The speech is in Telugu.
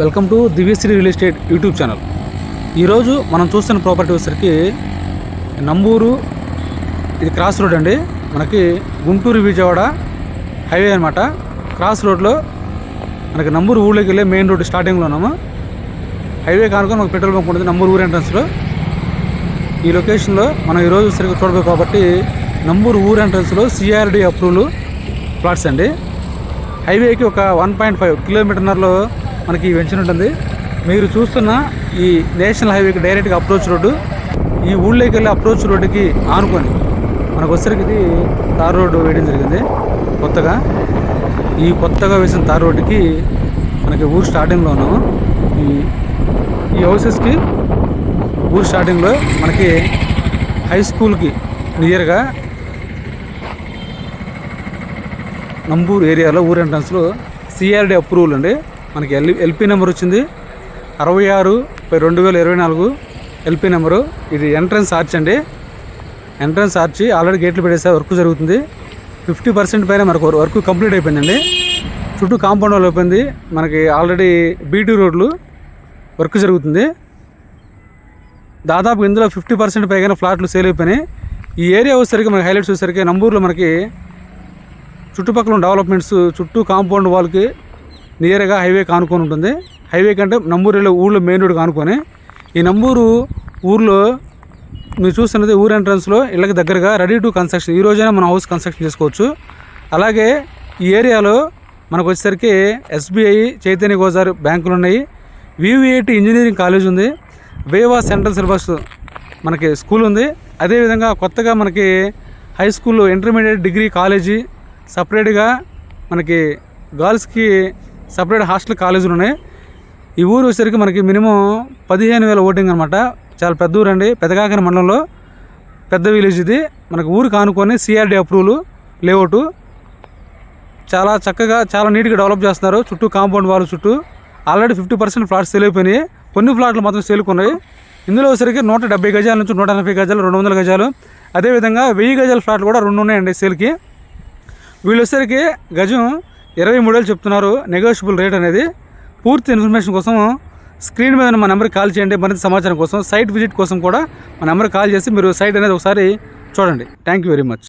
Welcome to Divyasri real estate YouTube channel. ఈరోజు మనం చూస్తున్న ప్రాపర్టీ వచ్చరికి నంబూరు ఇది క్రాస్ రోడ్ అండి. మనకి గుంటూరు విజయవాడ హైవే అనమాట క్రాస్ రోడ్లో మనకి నంబూరు ఊళ్ళోకి వెళ్ళే మెయిన్ రోడ్ స్టార్టింగ్లో ఉన్నాము. హైవే కానుకొని ఒక పెట్రోల్ బంక్ ఉంటుంది నంబూరు ఊరు ఎంట్రన్స్లో. ఈ లొకేషన్లో మనం ఈరోజు సరిగ్గా చూడಬೇಕು కాబట్టి నంబూరు ఊరు ఎంట్రన్స్లో సిఆర్డి అప్రూవల్ ప్లాట్స్ అండి. హైవేకి ఒక వన్ పాయింట్ ఫైవ్ కిలోమీటర్నర్లో మనకి ఈ వెంచర్ ఉంటుంది. మీరు చూస్తున్న ఈ నేషనల్ హైవేకి డైరెక్ట్గా అప్రోచ్ రోడ్డు ఈ ఊళ్ళోకి వెళ్ళి అప్రోచ్ రోడ్డుకి ఆనుకొని మనకు వచ్చరికి ఇది తార్ రోడ్డు వేయడం జరిగింది. కొత్తగా ఈ కొత్తగా వేసిన తార్ రోడ్డుకి మనకి ఊరు స్టార్టింగ్లో ఉన్నాము. ఈ ఈ హౌసెస్కి ఊరు స్టార్టింగ్లో మనకి హై స్కూల్కి నియర్గా నంబూరు ఏరియాలో ఊరు ఎంట్రన్స్లో సిఆర్డి అప్రూవల్ అండి. మనకి ఎల్ ఎల్పి నెంబర్ వచ్చింది. అరవై ఆరు రెండు వేల ఇరవై నాలుగు ఎల్పి నెంబరు. ఇది ఎంట్రన్స్ ఆర్చ్ అండి. ఎంట్రన్స్ ఆర్చి ఆల్రెడీ గేట్లు పెట్టేసే వర్క్ జరుగుతుంది. ఫిఫ్టీ పర్సెంట్ పైన మనకు వర్క్ కంప్లీట్ అయిపోయిందండి. చుట్టూ కాంపౌండ్ వాల్ అయిపోయింది. మనకి ఆల్రెడీ బీటీ రోడ్లు వర్క్ జరుగుతుంది. దాదాపు ఇందులో ఫిఫ్టీ పర్సెంట్ పైగా ఫ్లాట్లు సేల్ అయిపోయినాయి. ఈ ఏరియా వచ్చేసరికి మనకి హైలైట్స్ వచ్చేసరికి నంబూరులో మనకి చుట్టుపక్కల ఉన్న డెవలప్మెంట్స్ చుట్టూ కాంపౌండ్ వాల్కి నియర్గా హైవే కానుకొని ఉంటుంది. హైవే కంటే నంబూరులో ఊళ్ళో మెయిన్ రోడ్ కానుకొని ఈ నంబూరు ఊర్లో మీరు చూస్తున్నది ఊరు ఎంట్రన్స్లో ఇళ్ళకి దగ్గరగా రెడీ టు కన్స్ట్రక్షన్. ఈ రోజైనా మనం హౌస్ కన్స్ట్రక్షన్ చేసుకోవచ్చు. అలాగే ఈ ఏరియాలో మనకు వచ్చేసరికి ఎస్బీఐ చైతన్య గోజార్ బ్యాంకులు ఉన్నాయి. వివిఐటి ఇంజనీరింగ్ కాలేజ్ ఉంది. వేవా సెంట్రల్ సిలబస్ మనకి స్కూల్ ఉంది. అదేవిధంగా కొత్తగా మనకి హై స్కూల్లో ఇంటర్మీడియట్ డిగ్రీ కాలేజీ సపరేట్గా మనకి గర్ల్స్కి సపరేట్ హాస్టల్ కాలేజీలు ఉన్నాయి. ఈ ఊరు వచ్చేసరికి మనకి మినిమం పదిహేను వేల ఓటింగ్ అనమాట చాలా పెద్ద ఊరు అండి. పెదకాకిన మండలంలో పెద్ద విలేజ్ ఇది. మనకు ఊరు కానుకొని సిఆర్డి అప్రూవల్ లేఅవుట్ చాలా చక్కగా చాలా నీట్గా డెవలప్ చేస్తున్నారు. చుట్టూ కాంపౌండ్ వాల్ చుట్టూ already fifty percent flats sale అయిపోయినాయి. కొన్ని ఫ్లాట్లు మాత్రం సేల్కున్నాయి ఇందులో వచ్చరికి నూట డెబ్బై గజాల నుంచి నూట ఎనభై గజాలు రెండు వందల గజాలు. అదేవిధంగా వెయ్యి గజాల ఫ్లాట్లు కూడా రెండు ఉన్నాయండి సేల్కి. వీళ్ళు వచ్చేసరికి గజం ఇరవై మూడేళ్ళు చెప్తున్నారు. నెగోషియబుల్ రేట్ అనేది. పూర్తి ఇన్ఫర్మేషన్ కోసం స్క్రీన్ మీద మా నెంబర్కి కాల్ చేయండి. మరింత సమాచారం కోసం సైట్ విజిట్ కోసం కూడా మా నెంబర్కి కాల్ చేసి మీరు సైట్ అనేది ఒకసారి చూడండి. Thank you very much